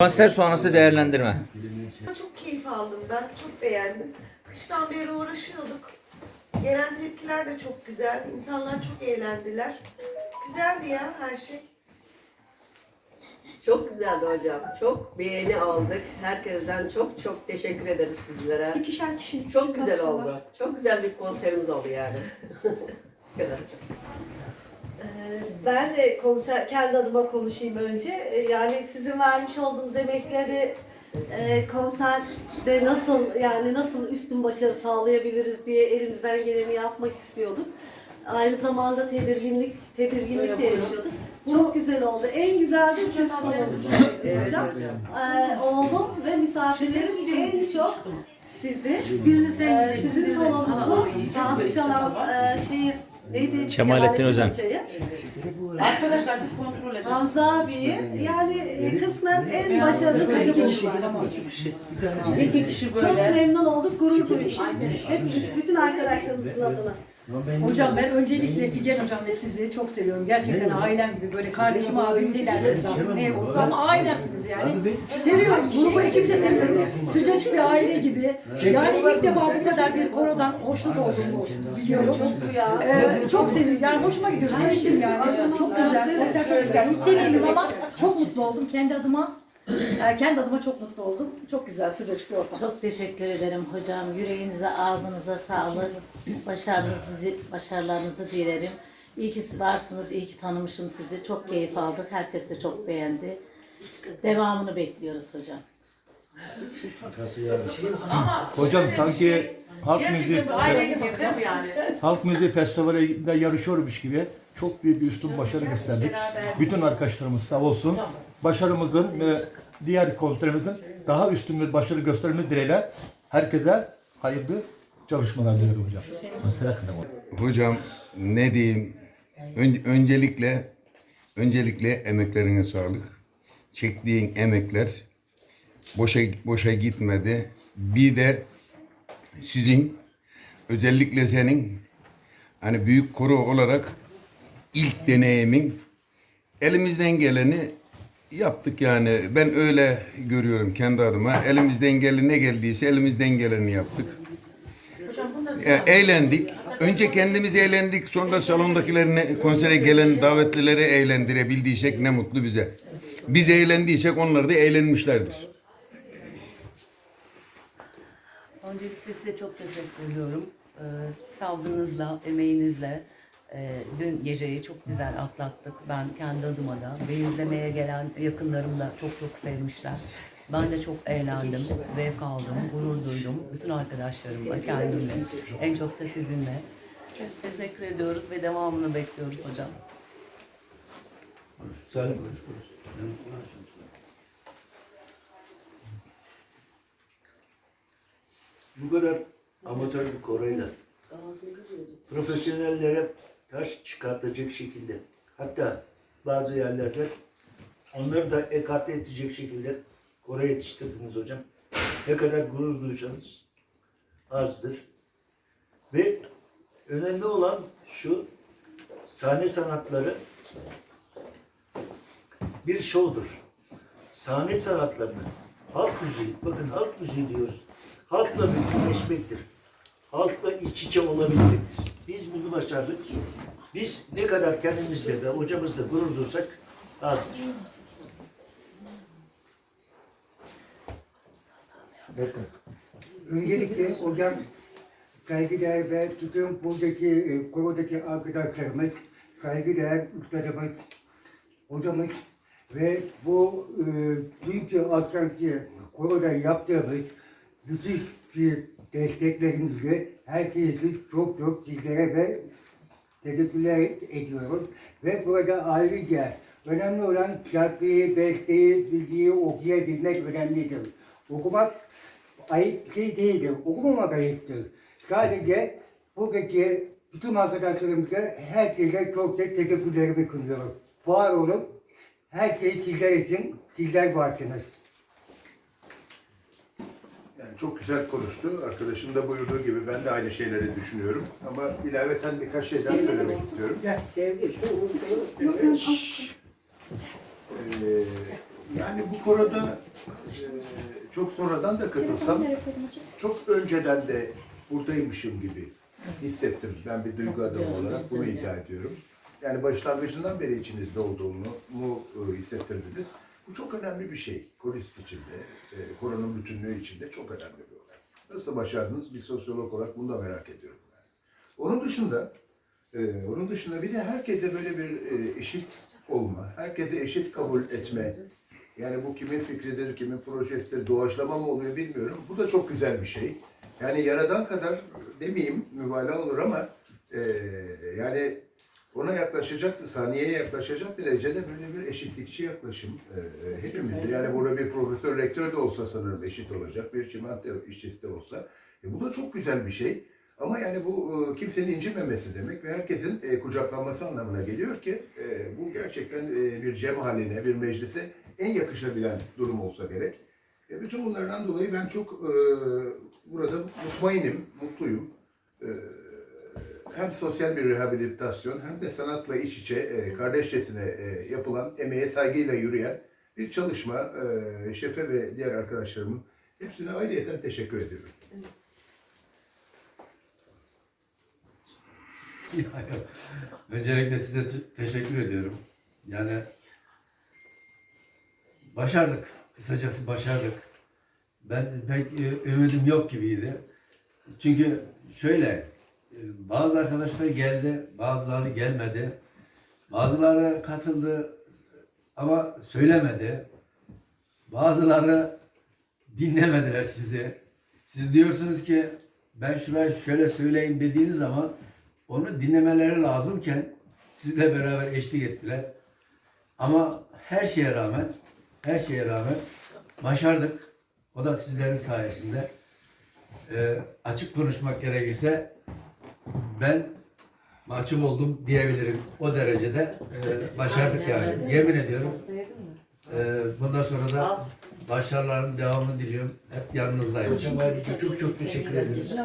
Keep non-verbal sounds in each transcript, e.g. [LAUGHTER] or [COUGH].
Konser sonrası değerlendirme. Çok keyif aldım ben, çok beğendim. Kıştan beri uğraşıyorduk. Gelen tepkiler de çok güzel. İnsanlar çok eğlendiler. Güzeldi ya her şey. Çok güzeldi hocam. Çok beğeni aldık. Herkesten çok çok teşekkür ederiz sizlere. İkişer kişi. Çok güzel oldu. Çok güzel bir konserimiz oldu yani. [LAUGHS] Bu kadar. Ben de konser, kendi adıma konuşayım önce. Ee, Yani sizin vermiş olduğunuz emekleri e, konserde nasıl yani nasıl üstün başarı sağlayabiliriz diye elimizden geleni yapmak istiyorduk. Aynı zamanda tedirginlik, tedirginlik de yaşıyorduk. Çok güzel oldu. En güzel de siz sanatçısınız hocam. Ee, oğlum ve misafirlerim en çok sizi, e, sizin salonunuzun saz çalan e, şeyi neydi? Kemalettin Özen. Hoca'yı. Arkadaşlar bir kontrol edin. Hamza abiyi yani e, kısmen en başarılı sizi buldular. İki kişi Çok böyle. memnun olduk, gurur duyduk. Hepimiz, bütün arkadaşlarımızın adına. Hocam ben öncelikle Figen hocam ve sizi çok seviyorum. Gerçekten ailem gibi böyle kardeşim abim ne derseniz artık ne olursa ama ailemsiniz yani. Seviyorum. Grubu ekibi de seviyorum. Sıcacık bir aile gibi. Yani ilk defa bu kadar bir korodan hoşnut olduğumu biliyorum. Ee, çok seviyorum. Yani hoşuma gidiyor. Sevindim yani. Çok güzel. Konser çok güzel. İlk deneyimim ama çok mutlu oldum. Kendi adıma kendi adıma çok mutlu oldum. Çok güzel sıcacık bir ortam. Çok teşekkür ederim hocam. Yüreğinize, ağzınıza sağlık. Başarınızı, başarılarınızı dilerim. İyi ki varsınız, iyi ki tanımışım sizi. Çok keyif aldık. Herkes de çok beğendi. Devamını bekliyoruz hocam. Hocam sanki halk müziği Gerçekten bir aile gibiyiz değil mi yani? halk müziği festivalinde yarışıyormuş gibi çok büyük bir üstün başarı gösterdik. Bütün arkadaşlarımız sağ olsun. Başarımızın ve diğer konserimizin daha üstün bir başarı göstermemiz dileğiyle herkese hayırlı çalışmalar diliyorum hocam. Hocam ne diyeyim? Ön- öncelikle öncelikle emeklerine sağlık. Çektiğin emekler boşa boşa gitmedi. Bir de sizin özellikle senin hani büyük koro olarak ilk deneyimin elimizden geleni yaptık yani. Ben öyle görüyorum kendi adıma. Elimizden geleni ne geldiyse elimizden geleni yaptık. E, eğlendik. Önce kendimiz eğlendik. Sonra salondakilerini konsere gelen davetlileri eğlendirebildiysek ne mutlu bize. Biz eğlendiysek onlar da eğlenmişlerdir. Öncelikle size çok teşekkür ediyorum. Ee, sabrınızla, emeğinizle e, dün geceyi çok güzel atlattık. Ben kendi adıma da ve izlemeye gelen yakınlarım da çok çok sevmişler. Ben de çok eğlendim, zevk aldım, gurur duydum. Bütün arkadaşlarımla, kendimle, en çok da sizinle. Teşekkür ediyoruz ve devamını bekliyoruz hocam. Bu kadar amatör bir koroyla profesyonellere taş çıkartacak şekilde hatta bazı yerlerde onları da ekarte edecek şekilde koro yetiştirdiniz hocam. Ne kadar gurur duysanız azdır. Ve önemli olan şu sahne sanatları bir şovdur. Sahne sanatlarını halk müziği, bakın halk müziği diyoruz. Halkla bütünleşmektir. Halkla iç içe olabilmektir. Biz bunu başardık. Biz ne kadar kendimizle ve hocamızla gurur duysak azdır. Öncelikle hocam saygıdeğer ve bütün buradaki e, korodaki arkadaşlarımız, saygıdeğer üstadımız, hocamız ve bu e, dünkü akşamki koroda yaptığımız müthiş bir desteklerinizle her şey için çok çok sizlere ve teşekkürler ediyorum. Ve burada ayrıca önemli olan şarkıyı, besteyi, bilgiyi okuyabilmek önemlidir. Okumak ayıp şey değildir. Okumamak ayıptır. Sadece buradaki bütün arkadaşlarımıza herkese çok çok teşekkürlerimi sunuyorum. Var olun. Her şey sizler için. Sizler varsınız. Çok güzel konuştu. Arkadaşım da buyurduğu gibi ben de aynı şeyleri düşünüyorum. Ama ilaveten birkaç şey daha söylemek istiyorum. Sevgi, şu Ee, yani bu konuda çok sonradan da katılsam çok önceden de buradaymışım gibi hissettim. Ben bir duygu adamı olarak bunu iddia ediyorum. Yani başlangıcından beri içinizde olduğumu mu e, hissettirdiniz. Bu çok önemli bir şey. Korist içinde, e, koronun bütünlüğü içinde çok önemli bir olay. Nasıl başardınız? Bir sosyolog olarak bunu da merak ediyorum. Yani. Onun dışında ee, onun dışında bir de herkese böyle bir e, eşit olma, herkese eşit kabul etme. Yani bu kimin fikridir, kimin projesidir, doğaçlama mı oluyor bilmiyorum. Bu da çok güzel bir şey. Yani yaradan kadar demeyeyim mübalağa olur ama e, yani ona yaklaşacak, saniyeye yaklaşacak derecede böyle bir eşitlikçi yaklaşım e, e, hepimizde. Yani burada bir profesör, rektör de olsa sanırım eşit olacak, bir çimento işçisi de olsa. E, bu da çok güzel bir şey. Ama yani bu e, kimsenin incinmemesi demek ve herkesin e, kucaklanması anlamına geliyor ki e, bu gerçekten e, bir cem haline, bir meclise en yakışabilen durum olsa gerek. E, bütün bunlardan dolayı ben çok e, burada mutmainim, mutluyum. E, hem sosyal bir rehabilitasyon hem de sanatla iç içe, e, kardeşçesine e, yapılan, emeğe saygıyla yürüyen bir çalışma. E, şefe ve diğer arkadaşlarımın hepsine ayrıyeten teşekkür ediyorum. [LAUGHS] Öncelikle size te- teşekkür ediyorum. Yani başardık. Kısacası başardık. Ben pek e, ümidim yok gibiydi. Çünkü şöyle bazı arkadaşlar geldi, bazıları gelmedi. Bazıları katıldı ama söylemedi. Bazıları dinlemediler sizi. Siz diyorsunuz ki ben şuraya şöyle söyleyeyim dediğiniz zaman onu dinlemeleri lazımken sizle beraber eşlik ettiler. Ama her şeye rağmen, her şeye rağmen başardık. O da sizlerin sayesinde. Ee, açık konuşmak gerekirse ben mahcup oldum diyebilirim. O derecede e, başardık yani. Yemin ediyorum. Ee, bundan sonra da başarıların devamını diliyorum. Hep yanınızdayım. Hocam ayrıca çok çok teşekkür ederiz.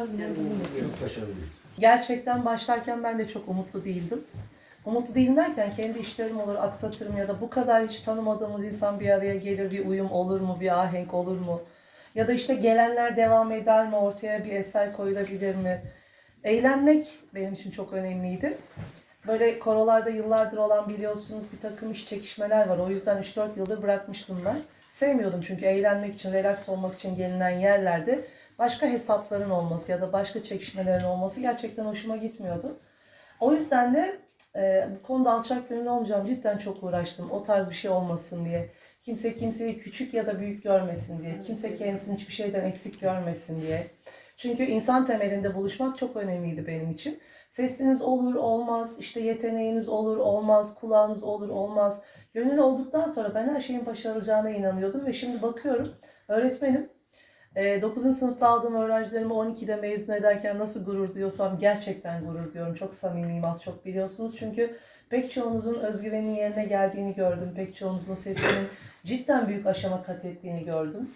Çok başarılı. Gerçekten başlarken ben de çok umutlu değildim. Umutlu değilim derken kendi işlerim olur, aksatırım ya da bu kadar hiç tanımadığımız insan bir araya gelir, bir uyum olur mu, bir ahenk olur mu? Ya da işte gelenler devam eder mi, ortaya bir eser koyulabilir mi? Eğlenmek benim için çok önemliydi. Böyle korolarda yıllardır olan biliyorsunuz bir takım iş çekişmeler var. O yüzden 3-4 yıldır bırakmıştım ben. Sevmiyordum çünkü eğlenmek için, relax olmak için gelinen yerlerde başka hesapların olması ya da başka çekişmelerin olması gerçekten hoşuma gitmiyordu. O yüzden de e, bu konuda alçak gönüllü olmayacağım. Cidden çok uğraştım. O tarz bir şey olmasın diye. Kimse kimseyi küçük ya da büyük görmesin diye. Kimse kendisini hiçbir şeyden eksik görmesin diye. Çünkü insan temelinde buluşmak çok önemliydi benim için. Sesiniz olur olmaz, işte yeteneğiniz olur olmaz, kulağınız olur olmaz. Gönüllü olduktan sonra ben her şeyin başarılacağına inanıyordum ve şimdi bakıyorum öğretmenim. 9. sınıfta aldığım öğrencilerimi 12'de mezun ederken nasıl gurur duyuyorsam gerçekten gurur diyorum. Çok samimiyim az çok biliyorsunuz. Çünkü pek çoğunuzun özgüvenin yerine geldiğini gördüm. Pek çoğunuzun sesinin cidden büyük aşama kat ettiğini gördüm.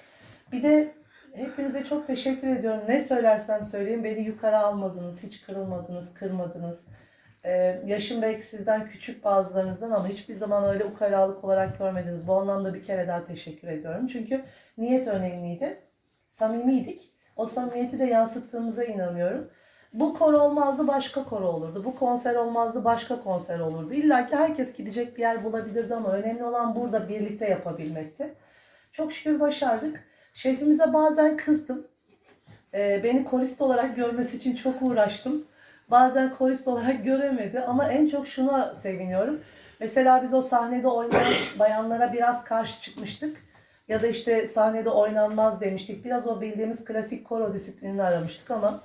Bir de hepinize çok teşekkür ediyorum. Ne söylersem söyleyeyim beni yukarı almadınız, hiç kırılmadınız, kırmadınız. Ee, yaşım belki sizden küçük bazılarınızdan ama hiçbir zaman öyle ukalalık olarak görmediniz. Bu anlamda bir kere daha teşekkür ediyorum. Çünkü niyet önemliydi. Samimiydik. O samimiyeti de yansıttığımıza inanıyorum. Bu koro olmazdı başka koro olurdu. Bu konser olmazdı başka konser olurdu. İlla ki herkes gidecek bir yer bulabilirdi ama önemli olan burada birlikte yapabilmekti. Çok şükür başardık. Şefimize bazen kızdım. Ee, beni korist olarak görmesi için çok uğraştım. Bazen korist olarak göremedi ama en çok şuna seviniyorum. Mesela biz o sahnede oynayan [COUGHS] bayanlara biraz karşı çıkmıştık. Ya da işte sahnede oynanmaz demiştik. Biraz o bildiğimiz klasik koro disiplinini aramıştık ama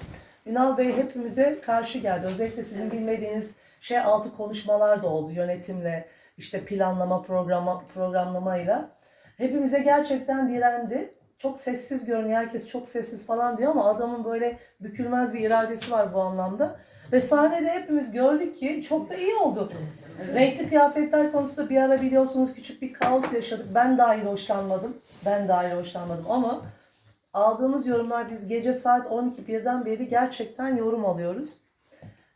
Ünal Bey hepimize karşı geldi. Özellikle sizin bilmediğiniz şey altı konuşmalar da oldu yönetimle, işte planlama, programa, programlamayla. Hepimize gerçekten direndi. Çok sessiz görünüyor. Herkes çok sessiz falan diyor ama adamın böyle bükülmez bir iradesi var bu anlamda. Ve sahnede hepimiz gördük ki çok da iyi oldu. Renkli kıyafetler konusunda bir ara biliyorsunuz küçük bir kaos yaşadık. Ben dahil hoşlanmadım. Ben dahil hoşlanmadım ama aldığımız yorumlar biz gece saat 12 birden beri gerçekten yorum alıyoruz.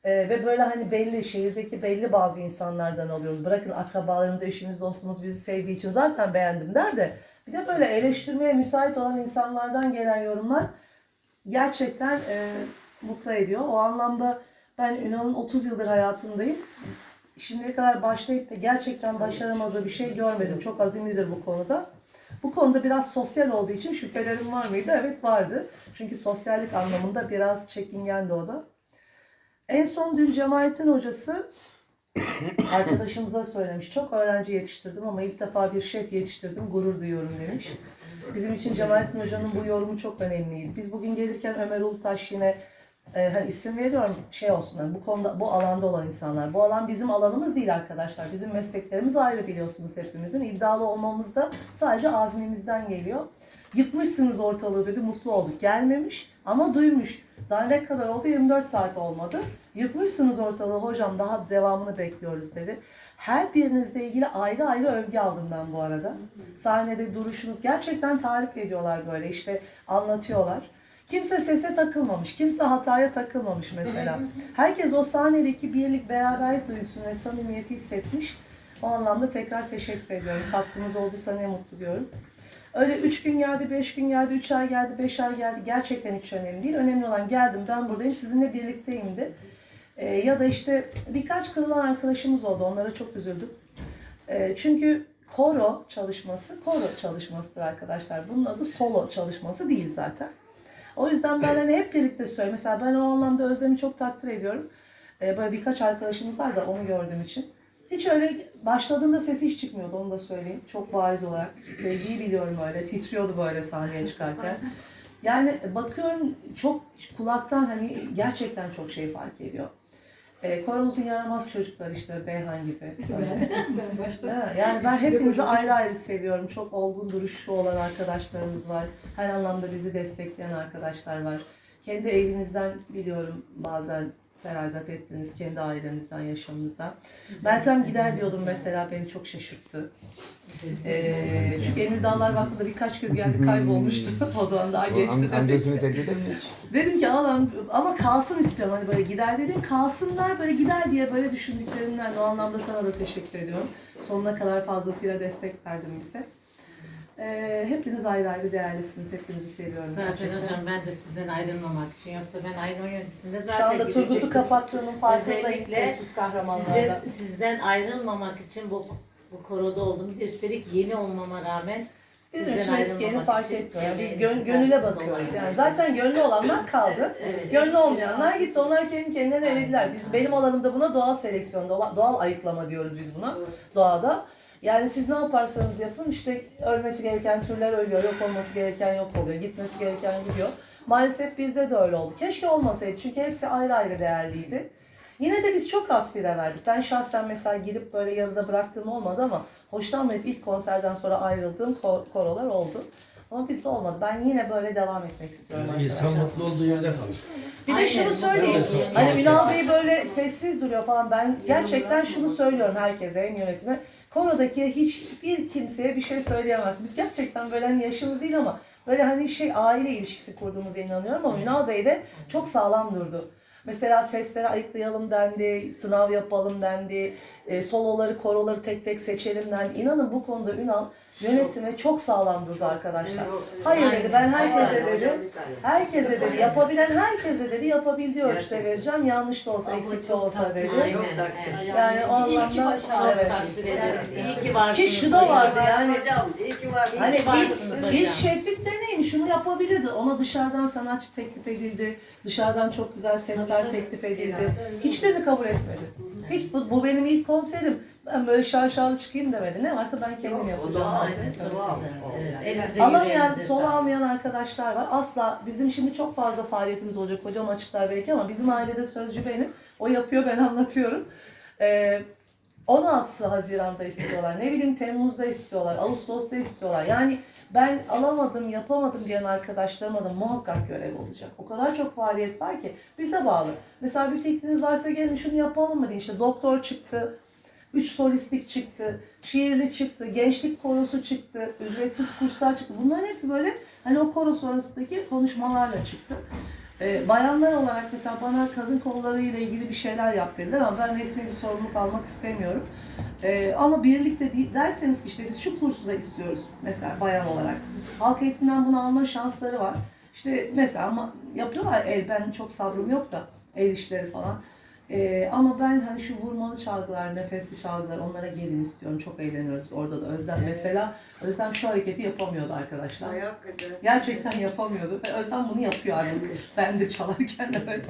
Ee, ve böyle hani belli şehirdeki belli bazı insanlardan alıyoruz. Bırakın akrabalarımız, eşimiz, dostumuz bizi sevdiği için zaten beğendim der de Bir de böyle eleştirmeye müsait olan insanlardan gelen yorumlar gerçekten e, mutlu ediyor. O anlamda ben Ünal'ın 30 yıldır hayatındayım. Şimdiye kadar başlayıp da gerçekten başaramadığı bir şey görmedim. Çok azimlidir bu konuda. Bu konuda biraz sosyal olduğu için şüphelerim var mıydı? Evet vardı. Çünkü sosyallik anlamında biraz çekingendi o da. En son dün Cemalettin hocası arkadaşımıza söylemiş. Çok öğrenci yetiştirdim ama ilk defa bir şef yetiştirdim. Gurur duyuyorum demiş. Bizim için Cemalettin Hoca'nın bu yorumu çok önemliydi. Biz bugün gelirken Ömer Ulutaş yine e, hani isim veriyorum şey olsun hani bu konuda bu alanda olan insanlar. Bu alan bizim alanımız değil arkadaşlar. Bizim mesleklerimiz ayrı biliyorsunuz hepimizin. İddialı olmamız da sadece azmimizden geliyor. Yıkmışsınız ortalığı dedi mutlu olduk. Gelmemiş ama duymuş. Daha ne kadar oldu? 24 saat olmadı. Yıkmışsınız ortalığı hocam daha devamını bekliyoruz dedi. Her birinizle ilgili ayrı ayrı övgü aldım ben bu arada. Sahnede duruşunuz gerçekten tarif ediyorlar böyle işte anlatıyorlar. Kimse sese takılmamış, kimse hataya takılmamış mesela. [LAUGHS] Herkes o sahnedeki birlik, beraberlik duygusunu ve samimiyeti hissetmiş. O anlamda tekrar teşekkür ediyorum. Katkınız olduysa ne mutlu diyorum. Öyle üç gün geldi, beş gün geldi, üç ay geldi, beş ay geldi. Gerçekten hiç önemli değil. Önemli olan geldim, ben buradayım, sizinle birlikteyim Ee, ya da işte birkaç kırılan arkadaşımız oldu. Onlara çok üzüldüm. Ee, çünkü koro çalışması, koro çalışmasıdır arkadaşlar. Bunun adı solo çalışması değil zaten. O yüzden ben hani hep birlikte söylüyorum. Mesela ben o anlamda Özlem'i çok takdir ediyorum. Ee, böyle birkaç arkadaşımız var da onu gördüğüm için. Hiç öyle başladığında sesi hiç çıkmıyordu onu da söyleyeyim. Çok bariz olarak. Sevgiyi biliyorum öyle. Titriyordu böyle sahneye çıkarken. Yani bakıyorum çok kulaktan hani gerçekten çok şey fark ediyor. E, koromuzun yaramaz çocuklar işte Beyhan gibi. [LAUGHS] Böyle. Ha, yani ben hepinizi ayrı ayrı seviyorum. Çok olgun duruşu olan arkadaşlarımız var. Her anlamda bizi destekleyen arkadaşlar var. Kendi evinizden biliyorum bazen feragat ettiniz, kendi ailenizden, yaşamınızdan. Meltem gider diyordum mesela, beni çok şaşırttı. Ee, çünkü Emir Dallar Vakfı'nda birkaç kez geldi kaybolmuştu. [LAUGHS] o zaman daha geçti. Demek amcasını ki. tehdit etmiş. Dedim ki Allah'ım ama kalsın istiyorum hani böyle gider dedim. Kalsınlar böyle gider diye böyle düşündüklerinden o anlamda sana da teşekkür ediyorum. Sonuna kadar fazlasıyla destek verdin bize. Ee, hepiniz ayrı ayrı değerlisiniz. Hepinizi seviyorum. Zaten gerçekten. hocam ben de sizden ayrılmamak için yoksa ben ayrılma yönetisinde Şu zaten anda Turgut'u kapattığının farkındayım. Sessiz kahramanlarda. size, sizden ayrılmamak için bu bu koroda oldum. Bir de üstelik yeni olmama rağmen sizden için eski yeni ayrılmamak fark etmiyor. Biz gön, gönüle bakıyoruz. Yani zaten gönlü olanlar kaldı. [LAUGHS] Evet. Gönlü olmayanlar gitti. Onlar kendi kendilerine elediler. Biz benim alanımda buna doğal seleksiyon, doğal ayıklama diyoruz biz buna doğada. Yani siz ne yaparsanız yapın işte ölmesi gereken türler ölüyor, yok olması gereken yok oluyor, gitmesi gereken gidiyor. Maalesef bizde de öyle oldu. Keşke olmasaydı çünkü hepsi ayrı ayrı değerliydi. Yine de biz çok az fire verdik. Ben şahsen mesela girip böyle yarıda bıraktığım olmadı ama hoşlanmayıp ilk konserden sonra ayrıldığım ko- korolar oldu. Ama bizde olmadı. Ben yine böyle devam etmek istiyorum Yani insan mutlu olduğu yerde kalır. Bir de Aynen, şunu söyleyeyim. Hani. Ünal Bey böyle sessiz duruyor falan. Ben gerçekten şunu söylüyorum herkese, hem yönetime. Korodaki hiçbir kimseye bir şey söyleyemez. Biz gerçekten böyle hani yaşımız değil ama böyle hani şey aile ilişkisi kurduğumuza inanıyorum ama Ünal Bey de çok sağlam durdu. Mesela sesleri ayıklayalım dendi, sınav yapalım dendi, e, soloları, koroları tek tek seçelim dendi. İnanın bu konuda Ünal yönetime çok sağlam durdu arkadaşlar. Hayır dedi, ben herkese dedi, herkese dedi, yapabilen herkese dedi, yapabildiği ölçüde vereceğim. Yanlış da olsa, eksik de olsa dedi. Yani o İyi ki anlamda evet. İyi ki varsınız. Ki şu da vardı yani. Hocam iyi ki varsın. Hani ki varsınız ilk, ilk şeflikte neymiş? Şunu yapabilirdi. Ona dışarıdan sanatçı teklif edildi. Dışarıdan çok güzel sesler teklif edildi. Hiçbirini kabul etmedi. Hiç bu, bu benim ilk konserim. Ben böyle şaşalı çıkayım demedi. Ne varsa ben kendim yapacağım. Aynen dedi. çok güzel. Evet, Alamayan, sol almayan arkadaşlar var. Asla bizim şimdi çok fazla faaliyetimiz olacak. Hocam açıklar belki ama bizim ailede sözcü benim. O yapıyor ben [LAUGHS] anlatıyorum. Ee, 16 Haziran'da istiyorlar. Ne bileyim Temmuz'da istiyorlar. Ağustos'ta istiyorlar. Yani ben alamadım, yapamadım diyen arkadaşlarıma da muhakkak görev olacak. O kadar çok faaliyet var ki bize bağlı. Mesela bir fikriniz varsa gelin şunu yapalım mı deyin. İşte doktor çıktı, üç solistlik çıktı, şiirli çıktı, gençlik korosu çıktı, ücretsiz kurslar çıktı. Bunların hepsi böyle hani o koro sonrasındaki konuşmalarla çıktı. Ee, bayanlar olarak mesela bana kadın kolları ile ilgili bir şeyler yap dediler ama ben resmi bir sorumluluk almak istemiyorum. Ee, ama birlikte derseniz işte biz şu kursu da istiyoruz mesela bayan olarak. Halk eğitimden bunu alma şansları var. İşte mesela ama yapıyorlar el ben çok sabrım yok da el işleri falan. Ee, ama ben hani şu vurmalı çalgılar, nefesli çalgılar onlara gelin istiyorum. Çok eğleniyoruz biz orada da. Özlem mesela, Özlem şu hareketi yapamıyordu arkadaşlar. Ay hakikaten. Gerçekten yapamıyordu. Ve Özlem bunu yapıyor artık. Ben de çalarken evet.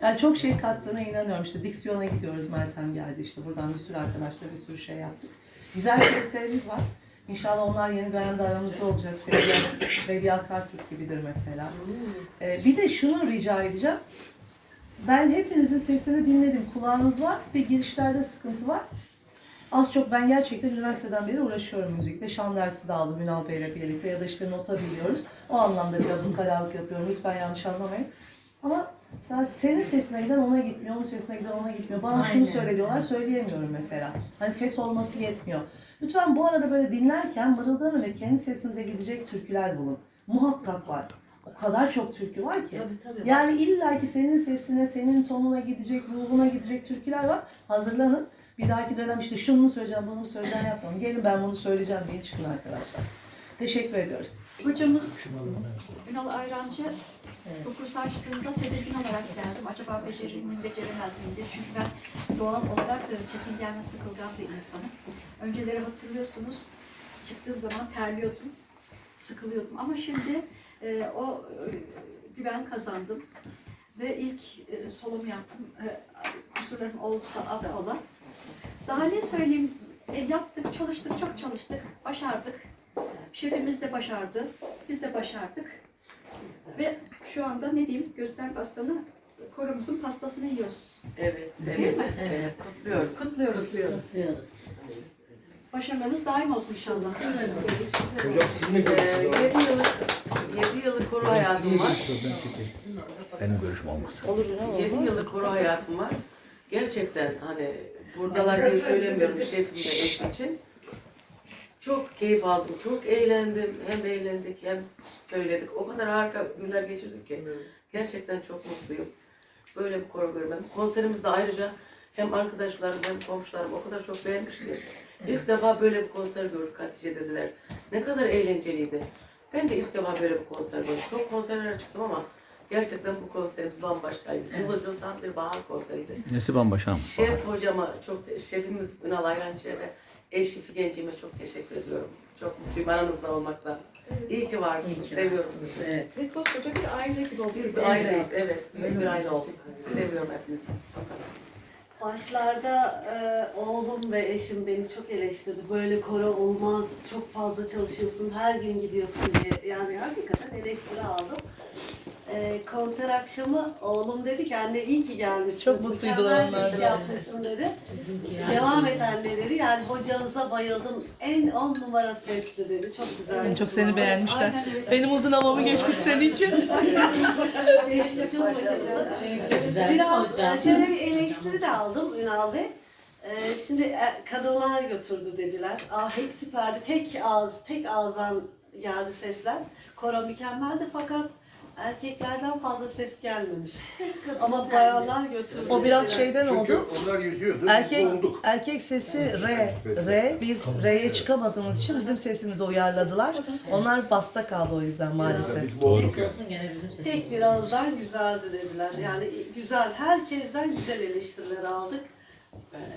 Yani çok şey kattığına inanıyorum. İşte diksiyona gidiyoruz. Meltem geldi işte. Buradan bir sürü arkadaşla bir sürü şey yaptık. Güzel seslerimiz var. İnşallah onlar yeni dönemde aramızda olacak. Sevgili Bediye Akartürk gibidir mesela. Ee, bir de şunu rica edeceğim. Ben hepinizin sesini dinledim. Kulağınız var ve girişlerde sıkıntı var. Az çok ben gerçekten üniversiteden beri uğraşıyorum müzikle. Şan dersi de aldım Ünal Bey'le birlikte ya da işte nota biliyoruz. O anlamda biraz ukalalık yapıyorum. Lütfen yanlış anlamayın. Ama mesela senin sesine giden ona gitmiyor, onun sesine giden ona gitmiyor. Bana şunu Aynen. söyle diyorlar, söyleyemiyorum mesela. Hani ses olması yetmiyor. Lütfen bu arada böyle dinlerken mırıldanın ve kendi sesinize gidecek türküler bulun. Muhakkak var. O kadar çok türkü var ki. Tabii tabii. Yani illa ki senin sesine, senin tonuna gidecek, ruhuna gidecek türküler var. Hazırlanın. Bir dahaki dönem işte şunu mu söyleyeceğim, bunu mu söyleyeceğim yapmam. Gelin ben bunu söyleyeceğim diye çıkın arkadaşlar. Teşekkür ediyoruz. Hocamız Ünal Ayrancı bu kursu açtığında tedirgin olarak geldim. Acaba becerir miyim, beceremez miyim diye. Çünkü ben doğal olarak e, çekingen ve sıkılgan bir insanım. Önceleri hatırlıyorsunuz çıktığım zaman terliyordum, sıkılıyordum. Ama şimdi e, o e, güven kazandım. Ve ilk e, solomu yaptım. E, kusurlarım olursa affola. Daha ne söyleyeyim, e, yaptık, çalıştık, çok çalıştık, başardık. Şefimiz de başardı, biz de başardık. Ve şu anda ne diyeyim, göster pastanı, korumuzun pastasını yiyoruz. Evet, Değil mi? Evet. Kutluyoruz. Kutluyoruz. Kutluyoruz. Başarılarınız daim olsun inşallah. Hocam sizin de Ee, görüşünüz var. 7 yıllık, 7 yıllık koro hayatım var. Benim görüşüm olmasın. 7 yıllık koro hayatım var. Gerçekten hani buradalar diye söylemiyorum şefim de eşim için. Çok keyif aldım, çok eğlendim. Hem eğlendik hem söyledik. O kadar harika günler geçirdik ki. Gerçekten çok mutluyum. Böyle bir koro görmedim. Konserimizde ayrıca hem arkadaşlarım hem komşularım o kadar çok beğenmiş ki. İlk defa böyle bir konser gördük Hatice dediler. Ne kadar eğlenceliydi. Ben de ilk defa böyle bir konser gördüm. Çok konserlere çıktım ama gerçekten bu konserimiz bambaşkaydı. Cıvıl cıvıl tam bir bahar konseriydi. Nesi bambaşka mı? Şef hocama çok, te- şefimiz Ünal Ayrancı'ya ve eşi Figenciğime çok teşekkür ediyorum. Çok mutluyum aranızda olmaktan. İyi ki varsınız, İyi ki seviyorum varsınız, sizi. evet. Ve koskoca bir aile gibi olduk. Biz bir aileyiz, evet. Büyük bir aile olduk. Seviyorum hepinizi. Başlarda e, oğlum ve eşim beni çok eleştirdi. Böyle koro olmaz, çok fazla çalışıyorsun, her gün gidiyorsun diye. Yani hakikaten eleştiri aldım. E, konser akşamı oğlum dedi ki anne iyi ki gelmişsin. Çok mutluydular Mükemmel bir iş onlar da. yapmışsın dedi. Bizimki Devam et anneleri. Yani hocanıza bayıldım. En on numara sesli dedi. Çok güzel. En çok seni beğenmişler. Aynen. Benim uzun havamı geçmiş senin [LAUGHS] için. Geçti çok başarılı. Biraz e, şöyle bir eleştiri de aldım Ünal Bey. E, şimdi e, kadınlar götürdü dediler. Ahenk süperdi. Tek ağız, tek ağızdan geldi sesler. Koro mükemmeldi fakat erkeklerden fazla ses gelmemiş. [LAUGHS] Ama bayanlar götürdü. O biraz şeyden Çünkü oldu. onlar yüzüyordu. Erkek Biz erkek sesi re re biz re'ye çıkamadığımız için bizim sesimizi uyarladılar. Onlar basta kaldı o yüzden maalesef. Biz boğulduk. Neyse olsun gene bizim Tek sesimiz. bir ağızdan güzeldi dediler. Yani güzel, herkesten güzel eleştiriler aldık.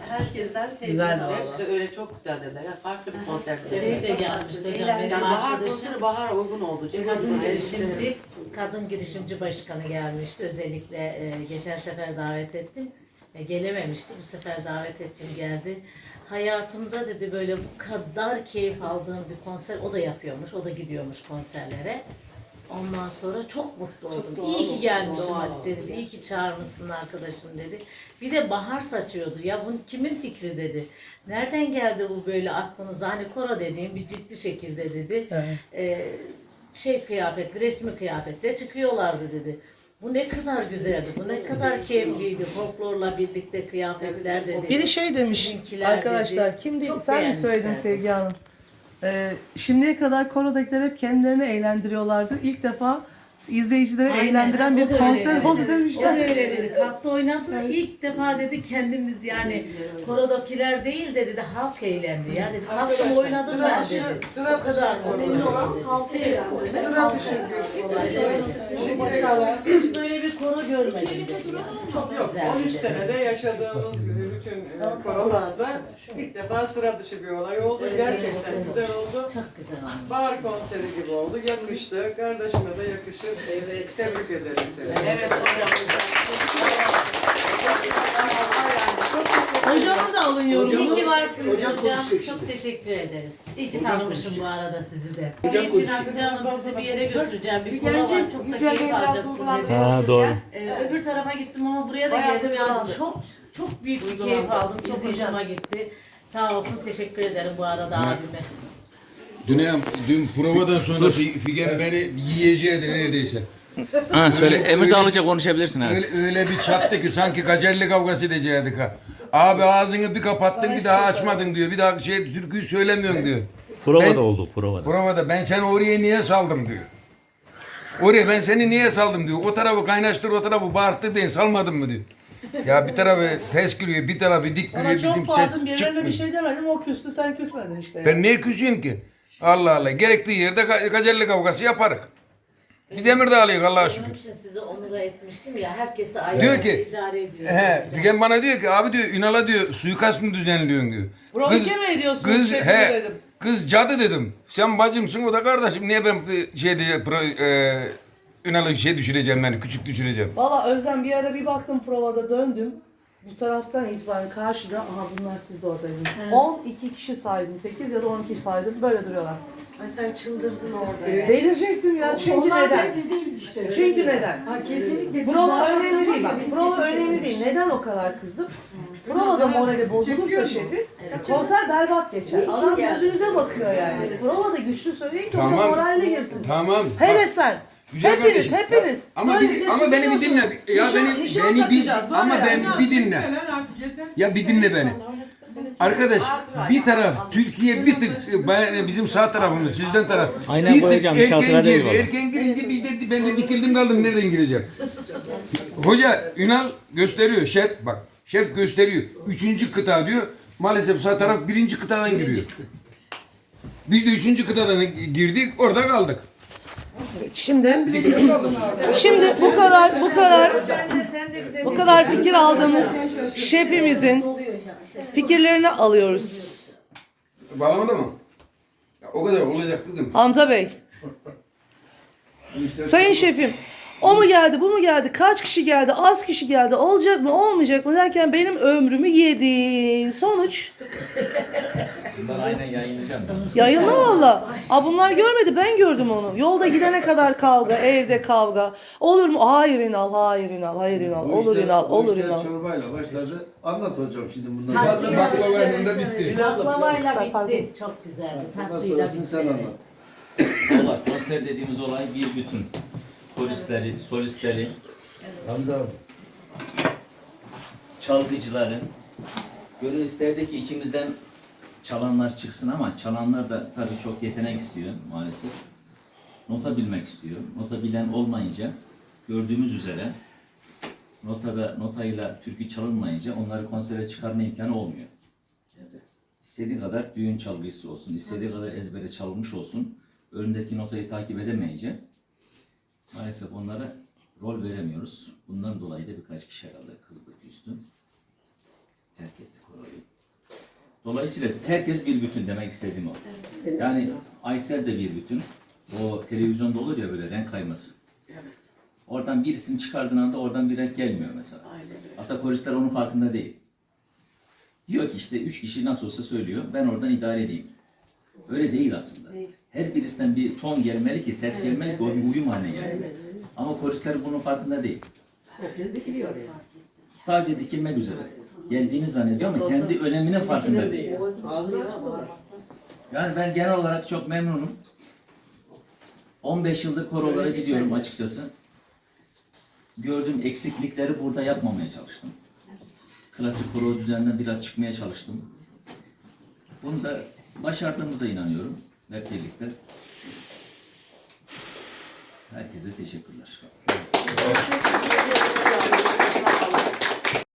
Herkesten aldık. vallahi. Hepsi öyle çok güzel dediler. Ya, farklı bir konser. Şey de gelmişti hocam benim bahar arkadaşım. konseri bahara uygun oldu. Cem Kadın girişimci, kadın girişimci başkanı gelmişti. Özellikle e, geçen sefer davet ettim. E, gelememişti. Bu sefer davet ettim geldi. Hayatımda dedi böyle bu kadar keyif aldığım bir konser o da yapıyormuş. O da gidiyormuş konserlere. Ondan sonra çok mutlu oldum. doğal İyi ki doğal Hatice dedi. İyi ki çağırmışsın arkadaşım dedi. Bir de bahar saçıyordu. Ya bu kimin fikri dedi. Nereden geldi bu böyle aklınıza? Hani koro dediğim bir ciddi şekilde dedi Evet. e, şey kıyafetli, resmi kıyafetle çıkıyorlardı dedi. Bu ne kadar güzeldi, bu ne kadar keyifliydi. Folklorla birlikte kıyafetler dedi. Biri şey demiş Sizinkiler arkadaşlar dedi. kimdi Çok sen mi söyledin. Sevgi Hanım? Ee, şimdiye kadar korodakiler hep kendilerini eğlendiriyorlardı. İlk defa izleyicileri Aynen, eğlendiren o bir konser oldu dedi. demişler. O da öyle dedi. Kalktı oynadı. İlk defa dedi kendimiz yani korodakiler değil de dedi halk eğlendi ya dedi. Kalktım oynadım ben dedi. Sıra o kadar önemli olan halkı eğlendi. Sıra dışı Hiç böyle bir koro görmedim. Çok Yok, güzeldi 13 dedi. senede yaşadığımız bütün e, korolarda ilk defa sıra dışı bir olay oldu. Gerçekten güzel oldu. Çok güzel oldu. Bahar konseri gibi oldu. Yakıştı. Kardeşime de yakışır. Evet. Tebrik ederim seni. Evet Hocamı da alın yorumu. İyi ki varsınız Hocam Çok teşekkür ederiz. İyi ki tanımışım bu arada sizi de. Hocam. Hatice Hanım sizi bir yere götüreceğim. Bir konu var. Çok da keyif alacaksın dedi. Ha, doğru. Ee, öbür tarafa gittim ama buraya da geldim. Yani çok çok büyük bir keyif aldım. Çok hoşuma gitti. Sağ olsun teşekkür ederim bu arada abime. Dün, dün provadan sonra Fi- Figen beni yiyeceğiydi neredeyse. Ha söyle. Öyle- Emir öyle- Dağlıca konuşabilirsin evet. Öyle, öyle bir çattı ki sanki kacerli kavgası edecektik ha. Abi ağzını bir kapattın bir daha açmadın diyor. Bir daha şey türküyü söylemiyorsun diyor. Provada Ben- oldu provada. Provada ben seni oraya niye saldım diyor. Oraya ben seni niye saldım diyor. O tarafı kaynaştır o tarafı bağırttı deyin salmadın mı diyor. Ya bir tarafı ters gülüyor bir tarafı dik Sana gülüyor çok bizim pardon ses birilerine çıkmıyor. bir şey demedim o küstü sen küsmedin işte. Ben niye küseyim ki? Allah Allah. Gerektiği yerde ka- kacerli kavgası yaparız. Bir demir dağılıyor Allah'a şükür. Onun için sizi onura etmiştim ya. Herkesi ayrı Diyor ki, idare ediyor. He, Figen bana diyor ki abi diyor Ünal'a diyor suikast mı düzenliyorsun diyor. Provoke mi ediyorsun Kız, şefimi he, dedim. kız cadı dedim. Sen bacımsın o da kardeşim. Niye ben şey diye pro, e, Ünal'ı şey düşüreceğim yani küçük düşüreceğim. Valla Özlem bir ara bir baktım provada döndüm. Bu taraftan itibaren karşıda, aha bunlar siz de oradaydınız. 12 kişi saydım, 8 ya da 12 saydım. Böyle duruyorlar. Ay sen çıldırdın orada ya. Delirecektim ya. Çünkü Onlar neden? da biz değiliz işte. Çünkü neden? Ha, kesinlikle biz daha önemli değil bak. Prova sesi önemli kesilmiş. değil. Neden o kadar kızdım? Provada morali bozulursa şefin, konser berbat geçer. Niçin Adam geldin? gözünüze bakıyor yani. Provada güçlü söyleyin ki o da Tamam. moralle girsin. Tamam. Hele Bak, sen. Güzel hepiniz, kardeşim. hepiniz. Ama Böyle bir, ama beni bir dinle. Ya Nişan- beni nişan beni bir takacağız, ama ben yani. bir dinle. Ya bir dinle beni. Arkadaş bir taraf Türkiye bir tık ben- bizim sağ tarafımız sizden taraf. Aynen bir tık koyacağım, erken şarkılar değil girdi. valla. Erken girince biz de, ben de dikildim kaldım nereden gireceğim. Hoca Ünal gösteriyor şef bak şef gösteriyor. Üçüncü kıta diyor. Maalesef sağ taraf birinci kıtadan giriyor. Biz de üçüncü kıtadan girdik orada kaldık. Şimdi şimdi bu kadar bu kadar bu kadar fikir aldığımız şefimizin fikirlerini alıyoruz. Bağlamadı mı? Ya, o kadar olacak kızım. Hamza Bey. Sayın şefim, o mu geldi, bu mu geldi, kaç kişi geldi, az kişi geldi, olacak mı, olmayacak mı derken benim ömrümü yedi. Sonuç Bunları aynen yayınlayacağım. yayınla valla. Aa, bunlar görmedi, ben gördüm onu. Yolda gidene kadar kavga, evde kavga. Olur mu? Hayır İnal, hayır İnal, hayır İnal, olur İnal, olur İnal. çorbayla başladı. Anlat hocam şimdi bunları. Tatlı Baklavayla bitti. Baklavayla bitti. Çok güzeldi. Tatlıyla sonrasını bitti. sen anlat. Valla konser dediğimiz olay bir bütün. Polisleri, solistleri, Hamza abi. çalgıcıları. Gönül isterdi ki içimizden çalanlar çıksın ama çalanlar da tabii çok yetenek istiyor maalesef. Nota bilmek istiyor. Nota bilen olmayınca gördüğümüz üzere notada notayla türkü çalınmayınca onları konsere çıkarma imkanı olmuyor. İstediği kadar düğün çalgıcısı olsun, istediği kadar ezbere çalınmış olsun, önündeki notayı takip edemeyince maalesef onlara rol veremiyoruz. Bundan dolayı da birkaç kişi herhalde kızdı, küstü. Terk etti koroyu. Dolayısıyla herkes bir bütün demek istediğim o. Yani Aysel de bir bütün. O televizyonda olur ya böyle renk kayması. Oradan birisini çıkardığın anda oradan bir renk gelmiyor mesela. Aslında koristler onun farkında değil. Diyor ki işte üç kişi nasıl olsa söylüyor. Ben oradan idare edeyim. Öyle değil aslında. Her birisinden bir ton gelmeli ki, ses gelmeli ki o bir uyum haline gelmeli. Ama koristler bunun farkında değil. Sadece dikilmek üzere. Geldiğini zannediyor ama kendi öneminin farkında değil. Yani ben genel olarak çok memnunum. 15 yıldır korolara gidiyorum açıkçası. Gördüğüm eksiklikleri burada yapmamaya çalıştım. Klasik koro düzeninden biraz çıkmaya çalıştım. Bunu da başardığımıza inanıyorum hep birlikte. Herkese teşekkürler. Teşekkür ederim.